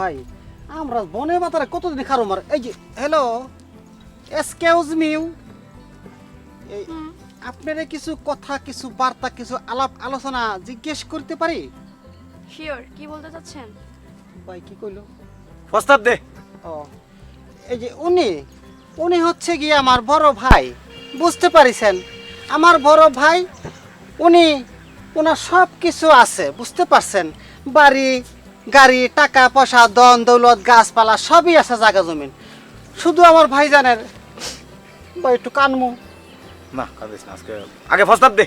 ভাই আমরা বনে বাতারে কতদিন খারো মার? এই যে হ্যালো এসকেউজ মিউ এই আপনারা কিছু কথা কিছু বার্তা কিছু আলাপ আলোচনা জিজ্ঞেস করতে পারি? শিওর কি বলতে চাচ্ছেন? ভাই কি কইলো? প্রস্তাব দে। ও এই যে উনি উনি হচ্ছে গিয়ে আমার বড় ভাই বুঝতে পারিছেন? আমার বড় ভাই উনি ওনার সব কিছু আছে বুঝতে পারছেন? বাড়ি গাড়ি টাকা পয়সা দন দৌলত গাছপালা সবই আছে জায়গা জমিন। শুধু আমার ভাইজানের বা একটু কানমু। না কাঁদিস না আজকে। আগে প্রস্তাব দে।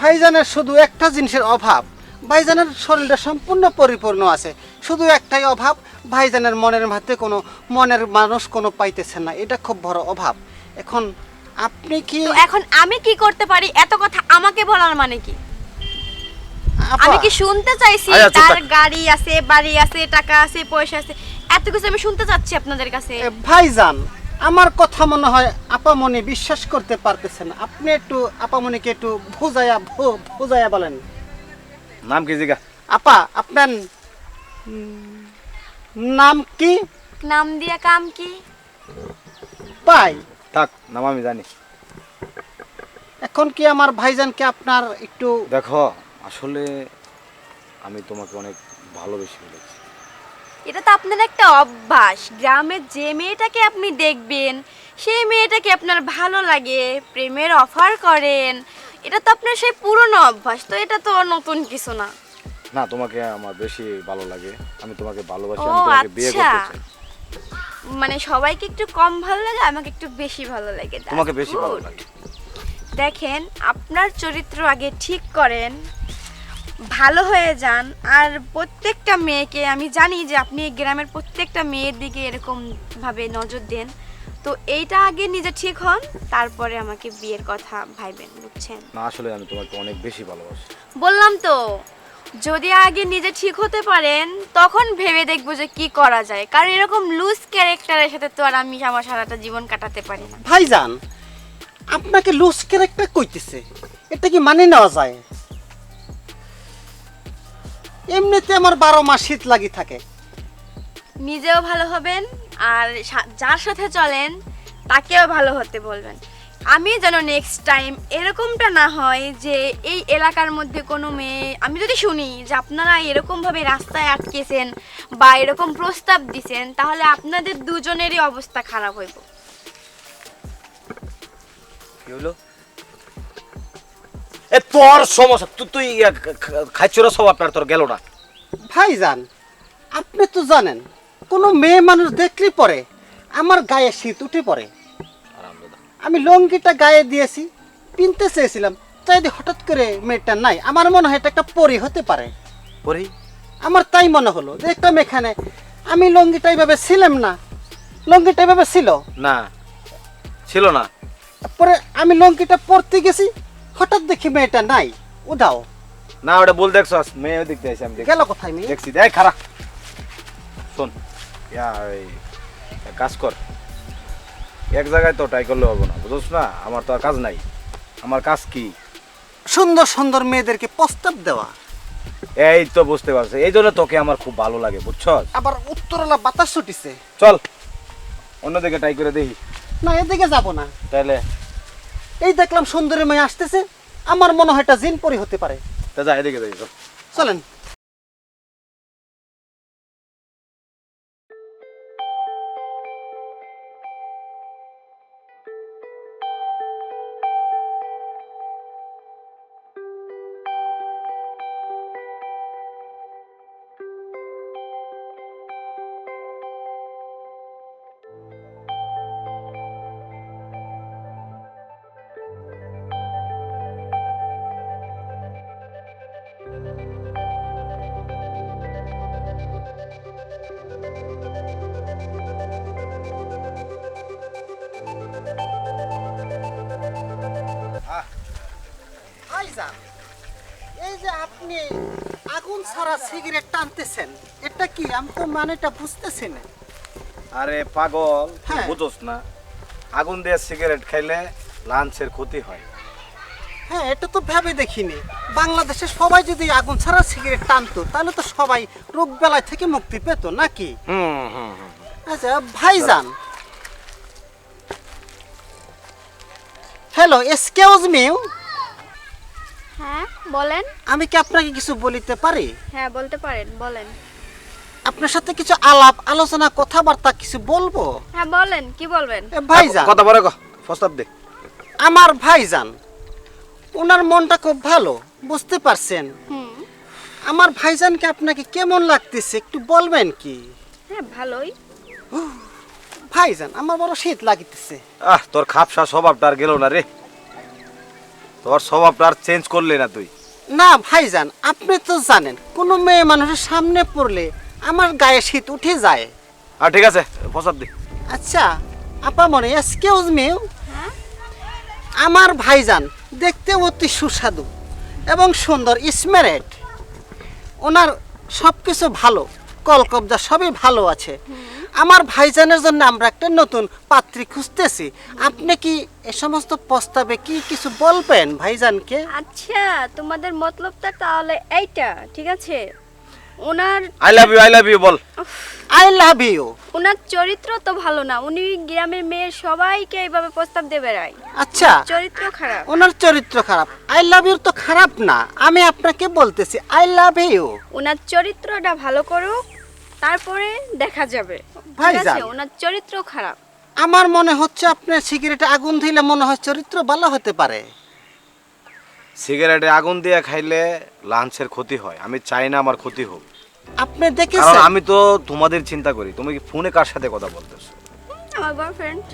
ভাইজানের শুধু একটা জিনিসের অভাব। ভাইজানের শরীরটা সম্পূর্ণ পরিপূর্ণ আছে। শুধু একটাই অভাব ভাইজানের মনের মধ্যে কোনো মনের মানুষ কোনো পাইতেছেন না। এটা খুব বড় অভাব। এখন আপনি কি তো এখন আমি কি করতে পারি? এত কথা আমাকে বলার মানে কি? আমি কি শুনতে চাইছি আচ্ছা, তার গাড়ি আছে বাড়ি আছে টাকা আছে পয়সা আছে এত কিছু আমি শুনতে চাচ্ছি আপনাদের কাছে। ভাইজান আমার কথা মনে হয় আপামনি বিশ্বাস করতে পারতেছেন। আপনি একটু আপামনিকে একটু বুঝাইয়া ভু- বুঝাইয়া বলেন। নাম কি জিগা? আপা আপনার নাম কি? নাম দিয়া কাম কি? পাই থাক নাম আমি জানি। এখন কি আমার ভাইজানকে আপনার একটু দেখো আসলে আমি তোমাকে অনেক ভালোবেসে ফেলেছি। এটা তো আপনার একটা অভ্যাস। গ্রামের যে মেয়েটাকে আপনি দেখবেন সেই মেয়েটাকে আপনার ভালো লাগে প্রেমের অফার করেন। এটা তো আপনার সেই পুরনো অভ্যাস তো এটা তো নতুন কিছু না। না তোমাকে আমার বেশি ভালো লাগে। আমি তোমাকে ভালোবাসি আমি তোমাকে বিয়ে করতে আচ্ছা। চাই। মানে সবাইকে একটু কম ভালো লাগে আমাকে একটু বেশি ভালো লাগে। তোমাকে বেশি ভালো লাগে। দেখেন আপনার চরিত্র আগে ঠিক করেন। ভালো হয়ে যান। আর প্রত্যেকটা মেয়েকে আমি জানি যে আপনি গ্রামের প্রত্যেকটা মেয়ের দিকে এরকম ভাবে নজর দেন। তো এইটা আগে নিজে ঠিক হন তারপরে আমাকে বিয়ের কথা ভাইবেন বুঝছেন? না আসলে আমি তোমাকে অনেক বেশি ভালোবাসি। বললাম তো যদি আগে নিজে ঠিক হতে পারেন তখন ভেবে দেখব যে কি করা যায়। কারণ এরকম লুজ ক্যারেক্টারের সাথে তো আর আমি আমার সারাটা জীবন কাটাতে পারি না। ভাইজান আপনাকে লুজ ক্যারেক্টার কইতেছে এটা কি মানে নেওয়া যায়? এমনিতে আমার বারো মাস শীত লাগি থাকে। নিজেও ভালো হবেন আর সা- যার সাথে চলেন তাকেও ভালো হতে বলবেন। আমি যেন নেক্সট টাইম এরকমটা না হয় যে এই এলাকার মধ্যে কোনো মেয়ে আমি যদি শুনি যে আপনারা এরকমভাবে রাস্তায় আটকেছেন বা এরকম প্রস্তাব দিছেন তাহলে আপনাদের দুজনেরই অবস্থা খারাপ হইব। কি হলো? এ তোর সমস্যা তুই তুই খাইছর স্বভাব আপনার তোর গেল না। ভাইজান আপনি তো জানেন কোনো মেয়ে মানুষ দেখলে পরে আমার গায়ে শীত উঠে পড়ে। আমি লঙ্গিটা গায়ে দিয়েছি পিনতে চেয়েছিলাম তাই হঠাৎ করে মেয়েটা নাই আমার মনে হয় এটা একটা পরি হতে পারে। পরি? আমার তাই মনে হলো একটা মেখানে আমি লঙ্গিটা এইভাবে ছিলাম না লঙ্গিটা এইভাবে ছিল। না ছিল না। পরে আমি লঙ্গিটা পরতে গেছি হঠাৎ দেখি মেয়েটা নাই। উধাও না ওটা বল দেখছ মেয়ে দেখতে আসি আমি। গেল কোথায় মেয়ে? দেখছি দেখ খারাপ শোন ইয়া কাজ কর। এক জায়গায় তো ট্রাই করলে হবে না বুঝছ না? আমার তো আর কাজ নাই। আমার কাজ কি? সুন্দর সুন্দর মেয়েদেরকে প্রস্তাব দেওয়া। এই তো বুঝতে পারছ। এই জন্য তোকে আমার খুব ভালো লাগে বুঝছ আবার উত্তরলা বাতাস ছুটিছে। চল অন্যদিকে ট্রাই করে দেখি। না এদিকে যাব না। তাহলে এই দেখলাম সুন্দরী মেয়ে আসতেছে। আমার মনে হয় এটা জিন পরি হতে পারে। তা যা এদিকে দেখি চলেন। টানতেছেন এটা কি আমি তো মানেটা বুঝতেছি না আরে পাগল হ্যাঁ। বুঝোস না। আগুন দিয়ে সিগারেট খাইলে লাঞ্চের ক্ষতি হয়। হ্যাঁ এটা তো ভেবে দেখিনি। বাংলাদেশে সবাই যদি আগুন ছাড়া সিগারেট টানতো তাহলে তো সবাই রোগ বেলায় থেকে মুক্তি পেত নাকি? হুম হুম হুম। আচ্ছা ভাইজান। হ্যালো এক্সকিউজ মি হ্যাঁ বলেন। আমি কি আপনাকে কিছু বলিতে পারি? হ্যাঁ বলতে পারেন বলেন। আপনার সাথে কিছু আলাপ আলোচনা কথাবার্তা কিছু বলব? হ্যাঁ বলেন কি বলবেন? ভাইজান। কথা বলে প্রস্তাব দে। আমার ভাইজান ওনার মনটা খুব ভালো বুঝতে পারছেন? হুম। আমার ভাইজানকে আপনাকে কেমন লাগতেছে একটু বলবেন কি? হ্যাঁ ভালোই। ভাইজান আমার বড় শীত লাগিতেছে। আহ তোর খাপসা স্বভাবটা আর গেল না রে। তোর স্বভাবটা আর চেঞ্জ করলে না তুই। না ভাইজান আপনি তো জানেন কোনো মেয়ে মানুষের সামনে পড়লে আমার গায়ে শীত উঠে যায়। আর ঠিক আছে প্রস্তাব দে। আচ্ছা আপা মনে এক্সকিউজ মি হ্যাঁ? আমার ভাইজান দেখতে অতি সুস্বাদু এবং সুন্দর স্মেরেট ওনার সব কিছু ভালো কলকবজা সবই ভালো আছে। আমার ভাইজানের জন্য আমরা একটা নতুন পাত্রী খুঁজতেছি। আপনি কি এ সমস্ত প্রস্তাবে কি কিছু বলবেন ভাইজানকে? আচ্ছা তোমাদের মতলবটা তাহলে এইটা ঠিক আছে? ওনার I love you I love you ball. I love you ওনার চরিত্র তো ভালো না উনি গ্রামের মেয়ে সবাইকে এইভাবে প্রস্তাব দেবে বেড়ায়। আচ্ছা চরিত্র খারাপ। ওনার চরিত্র খারাপ। আই লাভ ইউ তো খারাপ না আমি আপনাকে বলতেছি আই লাভ ইউ ওনার চরিত্রটা ভালো করুক তারপরে দেখা যাবে। ঠিক ভাইজান। আছে ওনার চরিত্র খারাপ। আমার মনে হচ্ছে আপনার সিগারেটে আগুন দিলে মনে হয় চরিত্র ভালো হতে পারে। সিগারেটে আগুন দিয়ে খাইলে লাঞ্চের ক্ষতি হয়। আমি চাই না আমার ক্ষতি হোক। আপনি কারণ দেখেছেন আমি তো তোমাদের চিন্তা করি। তুমি কি ফোনে কার সাথে কথা বলতেছো? আমার বয়ফ্রেন্ড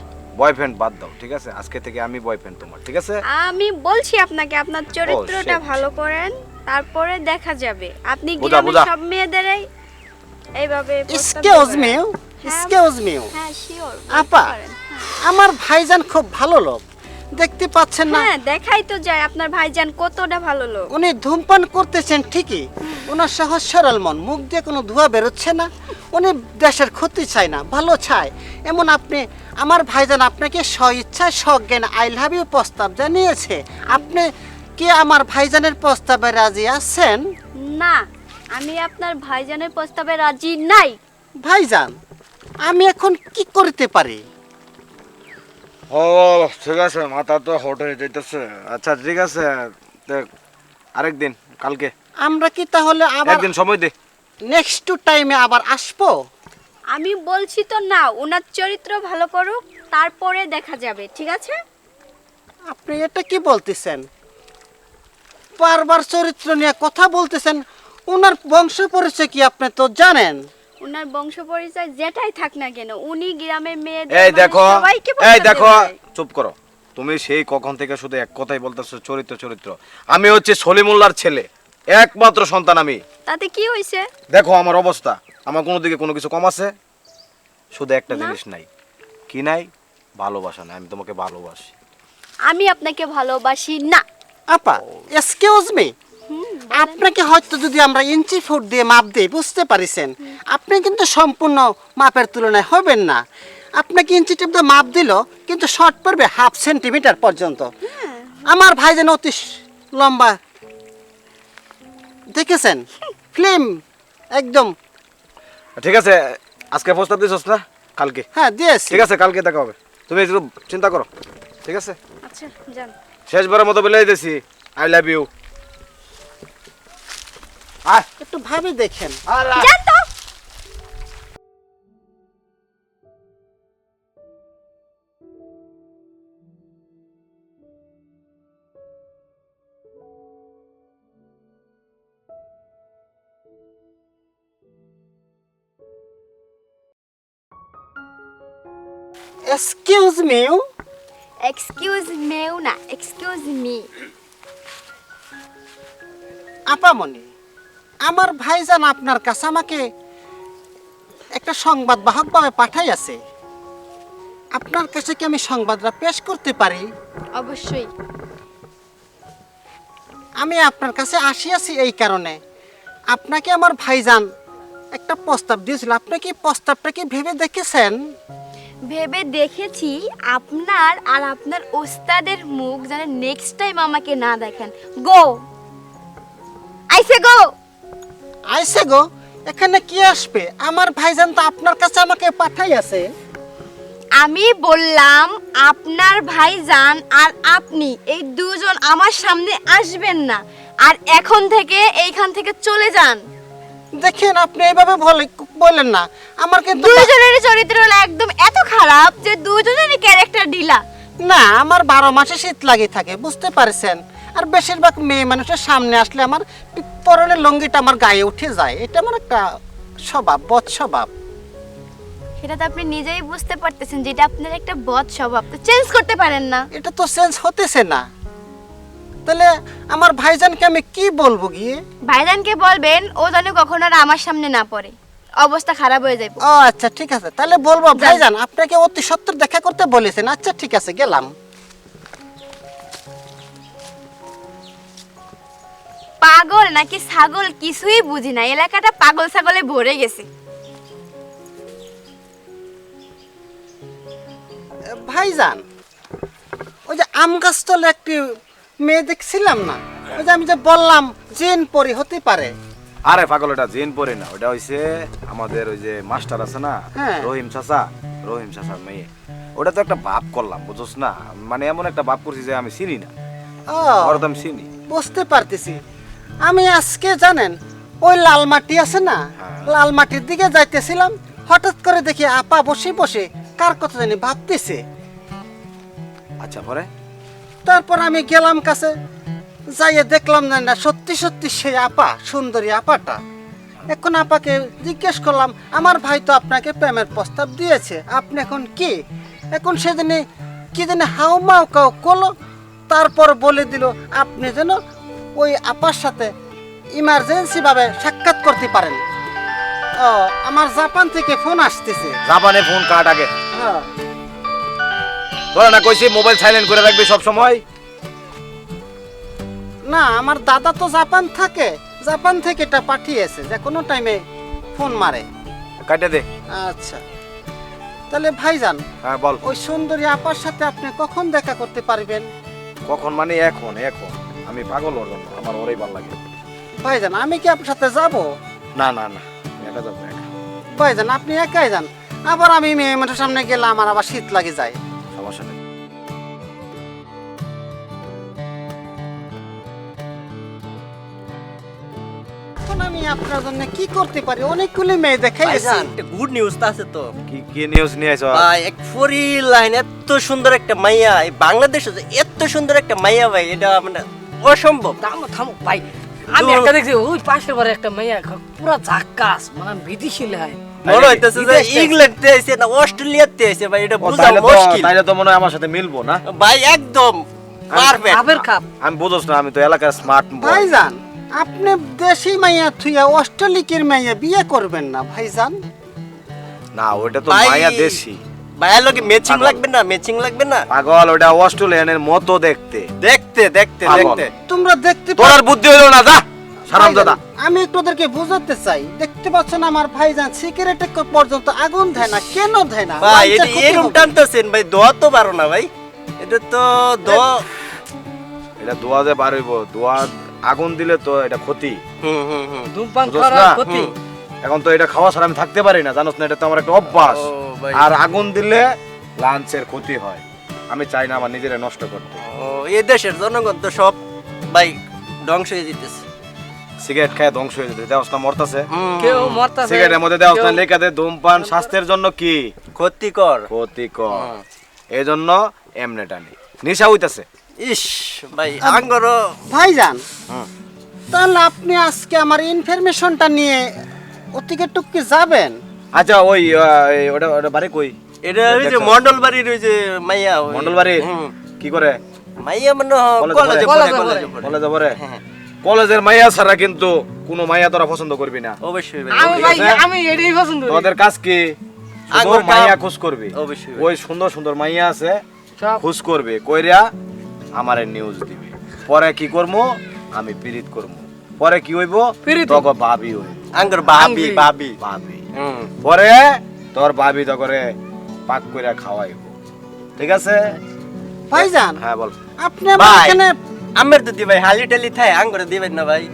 বয়ফ্রেন্ড বাদ দাও ঠিক আছে? আজকে থেকে আমি বয়ফ্রেন্ড তোমার ঠিক আছে? আমি বলছি আপনাকে আপনার চরিত্রটা shit. ভালো করেন তারপরে দেখা যাবে। আপনি বোঝা, গ্রামের বোঝা। সব মেয়েদেরই এইভাবে এক্সকিউজ মি এক্সকিউজ মি হ্যাঁ শিওর আপা আমার ভাইজান খুব ভালো লোক। দেখতে পাচ্ছেন না? হ্যাঁ দেখাই তো যায় আপনার ভাইজান কতটা ভালো লোক। উনি ধূমপান করতেছেন ঠিকই ওনার সহজ সরল মন মুখ দিয়ে কোনো ধোঁয়া বেরোচ্ছে না। উনি দেশের ক্ষতি চায় না ভালো চায়। এমন আপনি আমার ভাইজান আপনাকে স্ব ইচ্ছায় সজ্ঞান আই লাভ ইউ প্রস্তাব জানিয়েছে। আপনি কি আমার ভাইজানের প্রস্তাবে রাজি আছেন? না আমি আপনার ভাইজানের প্রস্তাবে রাজি নাই। ভাইজান আমি এখন কি করতে পারি? ও ঠিক আছে মাথা তো হট হয়ে যাইতেছে। আচ্ছা ঠিক আছে আরেকদিন কালকে। আমরা কি তাহলে আবার একদিন সময় দে। নেক্সট টু টাইমে আবার আসব? আমি বলছি তো না ওনার চরিত্র ভালো করুক তারপরে দেখা যাবে ঠিক আছে? আপনি এটা কি বলতেছেন? বারবার চরিত্র নিয়ে কথা বলতেছেন ওনার বংশ পরিচয় কি আপনি তো জানেন? ওনার বংশ পরিচয় যেটাই থাক না কেন উনি গ্রামের মেয়ে এই মানে দেখো এই দেখো চুপ করো। তুমি সেই কখন থেকে শুধু এক কথাই বলতেছো চরিত্র চরিত্র। আমি হচ্ছে সলিমুল্লার ছেলে একমাত্র সন্তান আমি। তাতে কি হয়েছে দেখো আমার অবস্থা আমার কোনো দিকে কোনো কিছু কম আছে? শুধু একটা জিনিস নাই। কি নাই? ভালোবাসা নাই আমি তোমাকে ভালোবাসি। আমি আপনাকে ভালোবাসি না। আপা এক্সকিউজ মি আপনাকে হয়তো যদি আমরা ইঞ্চি ফুট দিয়ে মাপ দিই বুঝতে পারিছেন? আপনি কিন্তু সম্পূর্ণ মাপের তুলনায় হবেন না। আপনাকে ইঞ্চি টিপ দিয়ে মাপ দিল কিন্তু শর্ট পড়বে হাফ সেন্টিমিটার পর্যন্ত। আমার ভাই যেন অতি লম্বা দেখেছেন? ফিল্ম একদম। ঠিক আছে আজকে প্রস্তাব দিছস না? কালকে। হ্যাঁ দিয়েছি। ঠিক আছে কালকে দেখা হবে। তুমি একটু চিন্তা করো। ঠিক আছে? আচ্ছা যান। শেষবারের মতো বলে দিতেছি আই লাভ ইউ আয় একটু ভাবে দেখেন। আর তো এক্সকিউজ মি এক্সকিউজ মেও না এক্সকিউজ মি আপামনি আমার ভাইজান আপনার কাছে আমাকে একটা সংবাদ বাহকভাবে পাঠাই আছে আপনার কাছে কি আমি সংবাদটা পেশ করতে পারি? অবশ্যই। আমি আপনার কাছে আসিয়াছি এই কারণে। আপনাকে আমার ভাইজান একটা প্রস্তাব দিয়েছিল। আপনি কি প্রস্তাবটা কি ভেবে দেখেছেন? ভেবে দেখেছি আপনার আর আপনার ওস্তাদের মুখ যেন নেক্সট টাইম আমাকে না দেখেন। গো আইসে গো আইসে গো এখানে কি আসবে? আমার ভাইজান তো আপনার কাছে আমাকে পাঠাই আছে আমি বললাম আপনার ভাইজান আর আপনি এই দুজন আমার সামনে আসবেন না। আর এখন থেকে এইখান থেকে চলে যান। দেখেন আপনি এইভাবে বলে বলেন না। আমার কিন্তু দুজনেরই চরিত্র হলো একদম এত খারাপ যে দুজনেরই ক্যারেক্টার ঢিলা। না আমার বারো মাসে শীত লাগে থাকে বুঝতে পারছেন? আর বেশিরভাগ মেয়ে মানুষের সামনে আসলে আমার পরনের লঙ্গিটা আমার গায়ে উঠে যায় এটা আমার একটা স্বভাব বদ স্বভাব। সেটা তো আপনি নিজেই বুঝতে পারতেছেন যেটা আপনার একটা বদ স্বভাব তো চেঞ্জ করতে পারেন না। এটা তো চেঞ্জ হতেছে না। তাহলে আমার ভাইজানকে আমি কি বলব গিয়ে? ভাইজানকে বলবেন ও যেন কখনো আর আমার সামনে না পড়ে। অবস্থা খারাপ হয়ে যাবে ও আচ্ছা ঠিক আছে। তাহলে বলব ভাইজান আপনাকে অতি সত্তর দেখা করতে বলেছেন। আচ্ছা ঠিক আছে গেলাম। পাগল নাকি ছাগল কিছুই বুঝি না এলাকাটা পাগল ছাগলে ভরে গেছে। ভাইজান ওই যে আম গাছতলে একটি মেয়ে দেখছিলাম না ওই যে আমি যে বললাম জিন পরি হতে পারে। আরে পাগল ওটা জিন পরে না ওটা হইছে আমাদের ওই যে মাস্টার আছে না হ্যাঁ। রহিম চাচা রহিম চাচার মেয়ে। ওটা তো একটা ভাব করলাম বুঝছ না মানে এমন একটা ভাব করছি যে আমি চিনি না। ও ওরা তো আমি চিনি। বুঝতে পারতেছি। আমি আজকে জানেন ওই লাল মাটি আছে না? হ্যাঁ। লাল মাটির দিকে যাইতেছিলাম হঠাৎ করে দেখি আপা বসে বসে কার কথা জানি ভাবতেছে। আচ্ছা পরে? তারপর আমি গেলাম কাছে যাইয়ে দেখলাম না না সত্যি সত্যি সেই আপা সুন্দরী আপাটা। এখন আপাকে জিজ্ঞেস করলাম আমার ভাই তো আপনাকে প্রেমের প্রস্তাব দিয়েছে আপনি এখন কি? এখন সেদিনে কি জানি হাউ মাউ কাউ করল? তারপর বলে দিল আপনি যেন ওই আপার সাথে ইমার্জেন্সি ভাবে সাক্ষাৎ করতে পারেন। ও আমার জাপান থেকে ফোন আসতেছে। জাপানে ফোন কাট আগে। হ্যাঁ তোরা না কইছি মোবাইল সাইলেন্ট করে রাখবি সব সময়? না আমার দাদা তো জাপান থাকে। জাপান থেকে এটা পাঠিয়েছে যে কোনো টাইমে ফোন মারে। কাটে দে। আচ্ছা। তাহলে ভাইজান হ্যাঁ বল। ওই সুন্দরী আপার সাথে আপনি কখন দেখা করতে পারবেন? কখন মানে এখন এখন। আমি পাগল ওর জন্য আমার ওরাই ভালো লাগে। ভাইজান আমি কি আপনার সাথে যাব? না না না আমি একা যাব একা। ভাইজান আপনি একাই যান। আবার আমি মেয়ে মানুষের সামনে গেলে আমার আবার শীত লাগে যায়। সমস্যা নেই। এখন আমি আপনার জন্য কি করতে পারি? অনেকগুলি মেয়ে দেখাই ভাইজান একটা গুড নিউজ আছে তো। কি কি নিউজ নিয়ে আইছো? ভাই এক ফরি লাইন এত সুন্দর একটা মাইয়া এই বাংলাদেশে যে এত সুন্দর একটা মাইয়া ভাই এটা মানে অসম্ভব। থামো থামো ভাই। আমি একটা দেখছি ওই পাশের বারে একটা মেয়ে পুরো ঝাক্কাস মানে বিদেশি লাই মনে হইতেছে যে ইংল্যান্ডে আইছে না অস্ট্রেলিয়াতে আইছে ভাই এটা বোঝা মুশকিল। তাইলে তো মনে হয় আমার সাথে মিলবো না। ভাই একদম পারফেক্ট কাপের কাপ আমি বুঝোস না আমি তো এলাকার স্মার্ট ভাইজান আপনি দেশি মাইয়া থুইয়া অস্ট্রেলিকের মাইয়া বিয়ে করবেন না ভাইজান। না ওটা তো মায়া দেশি। ভাইয়ের লগে ম্যাচিং লাগবে না ম্যাচিং লাগবে না। পাগল ওটা অস্ট্রেলিয়ানের মতো দেখতে। দেখতে দেখতে পাগল। দেখতে। তোমরা দেখতে তোর আর বুদ্ধি হইল না যা! সারাম দাদা। আমি একটু ওদেরকে বোঝাতে চাই। দেখতে পাচ্ছেন আমার ভাইজান সিগারেটে পর্যন্ত আগুন দেয় না কেন দেয় না? ভাই এটা ক্ষতি এরকম হবে। টানতেছেন ভাই দোয়া তো পারো না ভাই। এটা তো দোয়া এটা দোয়া যে বার হইব দোয়া আগুন দিলে তো এটা ক্ষতি। হুম হুম হুম। ধূমপান না? ক্ষতি। এখন তো এটা খাওয়া ছাড়া আমি থাকতে পারি না জানোস না এটা তো আমার একটা অভ্যাস। আর আগুন দিলে লাঞ্চের ক্ষতি হয়। আমি চাই না আমার নিজেরা নষ্ট করতে। ও এই দেশের জনগণ তো সব ভাই ধ্বংস হয়ে যেতেছে। সিগারেট খায় ধ্বংস হয়ে যেতে দেওয়াস না মরতাছে। কেউ মরতাছে। সিগারেটের মধ্যে দেওয়াস না কেউ- লেখা দে ধূমপান স্বাস্থ্যের জন্য কি? ক্ষতিকর। ক্ষতিকর। এই জন্য এমনে টানি। নেশা হইতাছে। ইস ভাই আঙ্গরও ভাইজান তাহলে আপনি আজকে আমার ইনফরমেশনটা নিয়ে ওদিকে টুকি যাবেন? আচ্ছা ওই ওটা ওটা বাড়ি কই? এটা ওই যে মন্ডল বাড়ির ওই যে মাইয়া মন্ডল বাড়ি কি করে? মাইয়া মানে কলেজে কলেজে পড়ে। কলেজে পড়ে। হ্যাঁ। কলেজের মাইয়া ছাড়া কিন্তু কোনো মাইয়া তোরা পছন্দ করবি না। অবশ্যই ভাই আমি আমি এটাই পছন্দ করি। তোদের কাজ কি? শুধু মাইয়া খোঁজ করবি। অবশ্যই ওই সুন্দর সুন্দর মাইয়া আছে খোঁজ করবে। কইরা আমারে নিউজ দিবি। পরে কি করব আমি পিরিত করব পরে কি হইব? পিরিত। তোকে ভাবি হইব। আঙ্গর বাবি। বাবি। ভাবি পরে তোর ভাবি তো করে পাক করে খাওয়াইব। ঠিক আছে? ভাইজান হ্যাঁ বল। আপনি এখানে আমের তো দিবাই হালি টালি থাই আঙ্গুর দিবেন না ভাই।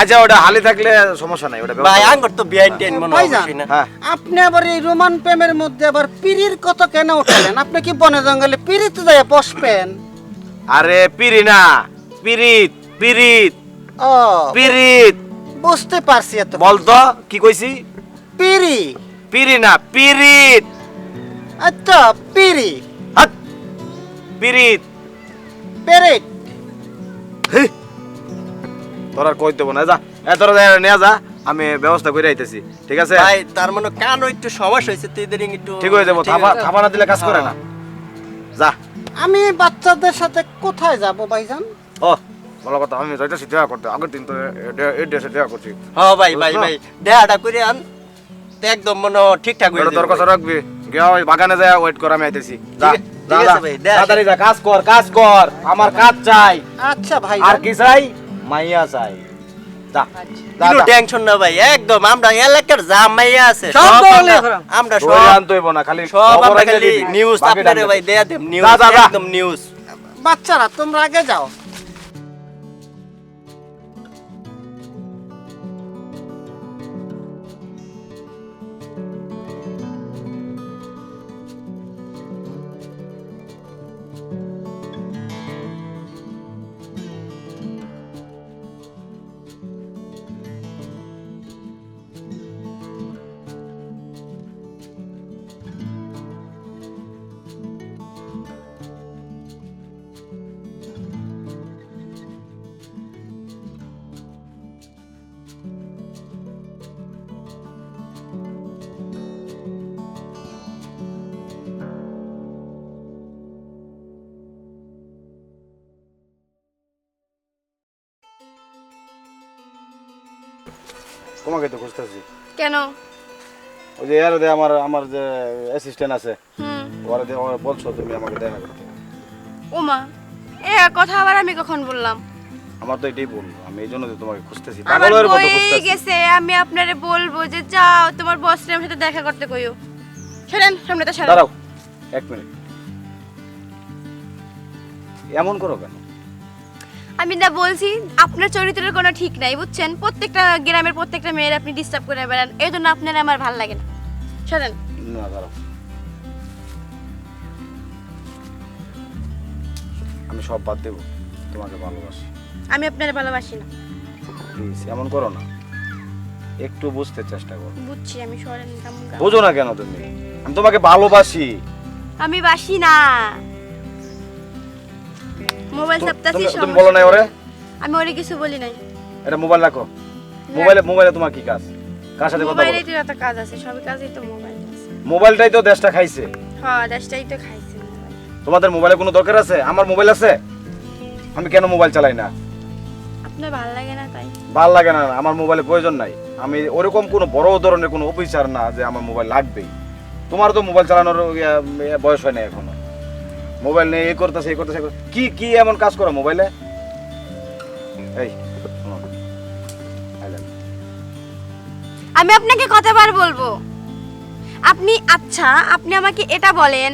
আচ্ছা ওটা হালি থাকলে সমস্যা নাই ওটা ভাই। আঙ্গুর তো বিআইন টেন মনে ভাইজান। হয় না। হ্যাঁ। আপনি আবার এই রোমান প্রেমের মধ্যে আবার পিরির কত কেন উঠালেন? আপনি কি বনে জঙ্গলে পিরিতে যায় বসবেন? আরে পিরি না। পিরিত পিরিত ও। পিরিত বুঝতে পারছি এত বলতো কি কইছি? পিরি পিরি না পিরিত আচ্ছা পিরি পিরিত পেরেট। তোর আর কই দেবো না যা। এ তোরা যা নিয়ে যা আমি ব্যবস্থা করে আইতেছি ঠিক আছে? ভাই তার মানে কানও একটু সমস্যা হয়েছে তুই ইদানিং একটু ঠিক হয়ে যাব থাপা না দিলে কাজ করে না। যা। আমি বাচ্চাদের সাথে কোথায় যাব ভাইজান? ও ভালো কথা আমি যাইতেছি দেখা করতে আগের দিন তো এ- এই ড্রেসে দেখা করছি। হ্যাঁ ভাই ভাই ভাই দেহাটা করে আন তো একদম মনে ঠিকঠাক হয়ে তোর রাখবি। গিয়া ওই বাগানে যায় ওয়েট কর আমি আইতেছি। তাড়াতাড়ি যা কাজ কর কাজ কর। আমার কাজ চাই। আচ্ছা ভাই আর কি চাই? মাইয়া চাই। টেনশন না ভাই একদম আমরা এলাকার যা মাইয়া আছে সব আমরা- সব না খালি সব আমরা খালি নিউজ আপনারে ভাই। দেয়া দেব। একদম নিউজ বাচ্চারা তোমরা আগে যাও। তোমাকে তো খুঁজতেছি। কেন? ওই যে এর আমার আমার যে অ্যাসিস্ট্যান্ট আছে ওরা দিয়ে ওরা বলছো তুমি আমাকে দেখা করতে ওমা এ কথা আবার আমি কখন বললাম? আমার তো এটাই বলল আমি এই জন্য তো তোমাকে খুঁজতেছি পাগলের মতো খুঁজতেছি। গেছে আমি আপনারে বলব যে যাও তোমার বস আমার সাথে দেখা করতে কইও। সরেন সামনে তো সরেন দাঁড়াও এক মিনিট। এমন করো কেন? আমি না বলছি আপনার চরিত্রের কোনো ঠিক নাই বুঝছেন? প্রত্যেকটা গ্রামের প্রত্যেকটা মেয়ের আপনি ডিস্টার্ব করে বেড়ান এই জন্য আপনার আমার ভালো লাগে না। সরেন। না দাঁড়াও। আমি সব বাদ দেবো তোমাকে ভালোবাসি। আমি আপনার ভালোবাসি না। প্লিজ এমন করো না। একটু বুঝতে চেষ্টা করো। বুঝছি আমি সরেন। বোঝো না কেন তুমি? আমি তোমাকে ভালোবাসি। আমি বাসি না। মোবাইল চাপতাছি তুমি- তুমি বলো নাই ওরে? আমি ওরে কিছু বলি নাই। এটা মোবাইল রাখো। মোবাইলে মোবাইলে তোমার কি কাজ? কার সাথে কথা মোবাইলে তো এত কাজ আছে সব কাজেই তো মোবাইল মোবাইলটাই তো দেশটা খাইছে। হ্যাঁ দেশটাই তো খাইছে তোমাদের মোবাইলে কোনো দরকার আছে? আমার মোবাইল আছে? আমি কেন মোবাইল চালাই না? আপনার ভালো লাগে না তাই? ভালো লাগে না আমার মোবাইলে প্রয়োজন নাই। আমি ওরকম কোনো বড় ধরনের কোনো অফিসার না যে আমার মোবাইল লাগবেই। তোমার তো মোবাইল চালানোর বয়স হয় না এখনও। মোবাইল নেই এই করতেছে এই করতেছে। কি কি এমন কাজ করো মোবাইলে? এই. আমি আপনাকে কতবার বলব? আপনি আচ্ছা আপনি আমাকে এটা বলেন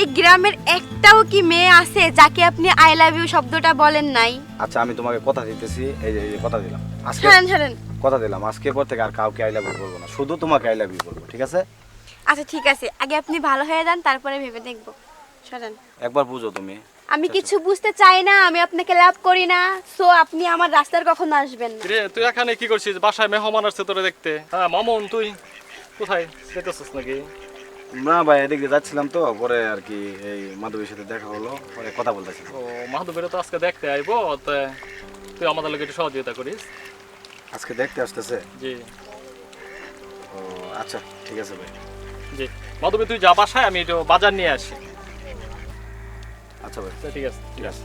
এই গ্রামের একটাও কি মেয়ে আছে যাকে আপনি আই লাভ ইউ শব্দটা বলেন নাই? আচ্ছা আমি তোমাকে কথা দিতেছি এই যে এই যে কথা দিলাম। আজকে ছাড়েন ছাড়েন কথা দিলাম আজকের পর থেকে আর কাউকে আই লাভ ইউ বলব না শুধু তোমাকে আই লাভ ইউ বলব ঠিক আছে? আচ্ছা ঠিক আছে আগে আপনি ভালো হয়ে যান তারপরে ভেবে দেখব। সরেন। একবার বুঝো তুমি। আমি কিছু বুঝতে চাই না আমি আপনাকে লাভ করি না সো আপনি আমার রাস্তার কখনো আসবেন না। রে তুই এখানে কি করছিস? বাসায় মেহমান আসছে তোরে দেখতে। হ্যাঁ মামুন তুই কোথায়? যেতেছিস নাকি? না ভাই এদিকে যাচ্ছিলাম তো পরে আর কি এই মাধবীর সাথে দেখা হলো পরে কথা বলতেছি ও মাহাদুবের তো আজকে দেখতে আইবো তা তুই আমাদের লোক একটু সহযোগিতা করিস। আজকে দেখতে আসতেছে? জি। ও আচ্ছা ঠিক আছে ভাই। জি। মাধবী তুই যা বাসায় আমি একটু বাজার নিয়ে আসি। আচ্ছা ভাই। তা ঠিক আছে ঠিক আছে।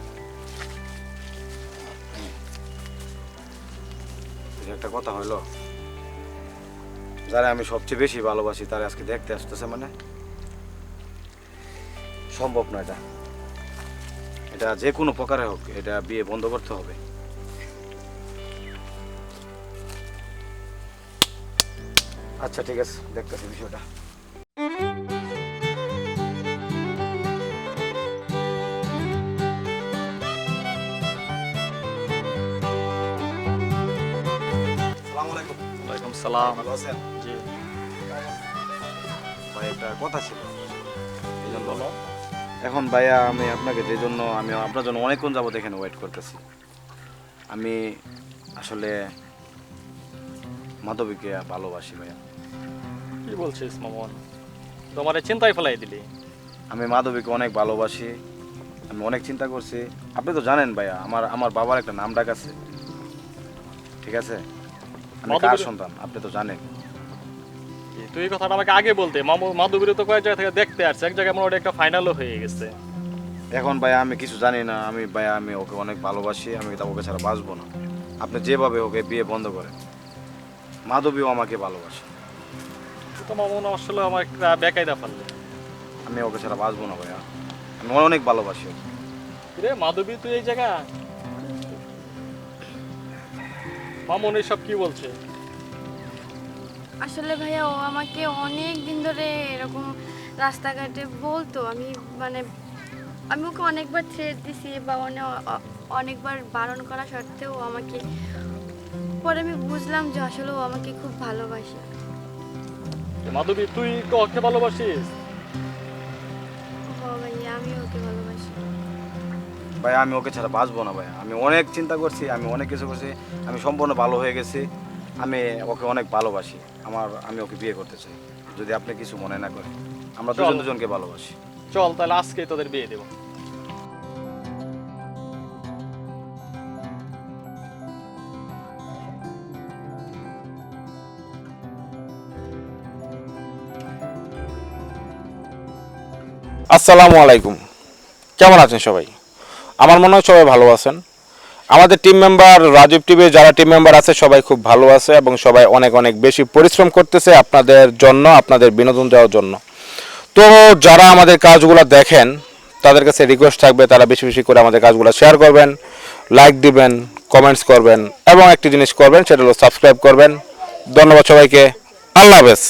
একটা কথা হইল যারা আমি সবচেয়ে বেশি ভালোবাসি তারা আজকে দেখতে আসতেছে মানে? সম্ভব না এটা। এটা যে কোনো প্রকারে হোক এটা বিয়ে বন্ধ করতে হবে। আচ্ছা ঠিক আছে দেখতেছি বিষয়টা। সালাম ভালো আছেন? জি। ভাই একটা কথা ছিল। এই জন্য। এখন ভাইয়া আমি আপনাকে যে জন্য আমি আপনার জন্য অনেকক্ষণ যাবত এখানে ওয়েট করতেছি। আমি আসলে মাধবীকে ভালোবাসি ভাইয়া। কি বলছিস মামন? তোমার চিন্তায় ফেলাই দিলি। আমি মাধবীকে অনেক ভালোবাসি আমি অনেক চিন্তা করছি। আপনি তো জানেন ভাইয়া আমার আমার বাবার একটা নাম ডাক আছে। ঠিক আছে? আমি কার সন্তান? আপনি তো জানেন। তুই এই কথাটা আমাকে আগে বলতে। মামু মাধবীর তো কয়েক জায়গা থেকে দেখতে আসছে। এক জায়গায় মোটামুটি একটা ফাইনালও হয়ে গেছে। এখন ভাইয়া আমি কিছু জানি না। আমি ভাইয়া আমি ওকে অনেক ভালোবাসি। আমি তা ওকে ছাড়া বাঁচবো না। আপনি যেভাবে ওকে বিয়ে বন্ধ করেন মাধবীও আমাকে ভালোবাসে। তো মামুন আসলে আমার একটা বেকায়দা ফেললে আমি ওকে ছাড়া বাঁচবো না ভাইয়া। আমি অনেক ভালোবাসি ওকে। রে মাধবী তুই এই জায়গা মামুন এইসব কি বলছে? আসলে ভাইয়া ও আমাকে অনেক দিন ধরে এরকম রাস্তাঘাটে বলতো। আমি মানে আমি ওকে অনেকবার ছেড়ে দিছি বা অনেকবার বারণ করা সত্ত্বেও আমাকে পরে আমি বুঝলাম যে আসলে ও আমাকে খুব ভালোবাসে। মাধবী তুই ওকে ভালোবাসিস? ভাই আমি ওকে ছাড়া বাঁচবো না ভাই। আমি অনেক চিন্তা করছি আমি অনেক কিছু করছি আমি সম্পূর্ণ ভালো হয়ে গেছি। আমি ওকে অনেক ভালোবাসি। আমার আমি ওকে বিয়ে করতে চাই। যদি আপনি কিছু মনে না করেন আমরা দুজন। দুজনকে ভালোবাসি। চল তাহলে আজকে তোদের বিয়ে দেবো। আসসালামু আলাইকুম। কেমন আছেন সবাই? আমার মনে হয় সবাই ভালো আছেন। আমাদের টিম মেম্বার রাজীব টিভি যারা টিম মেম্বার আছে, সবাই খুব ভালো আছে এবং সবাই অনেক অনেক বেশি পরিশ্রম করতেছে আপনাদের জন্য, আপনাদের বিনোদন দেওয়ার জন্য। তো যারা আমাদের কাজগুলো দেখেন, তাদের কাছে রিকোয়েস্ট থাকবে, তারা বেশি বেশি করে আমাদের কাজগুলো শেয়ার করবেন লাইক দিবেন কমেন্টস করবেন এবং একটি জিনিস করবেন, সেটা হলো সাবস্ক্রাইব করবেন। ধন্যবাদ সবাইকে। আল্লাহ হাফেজ।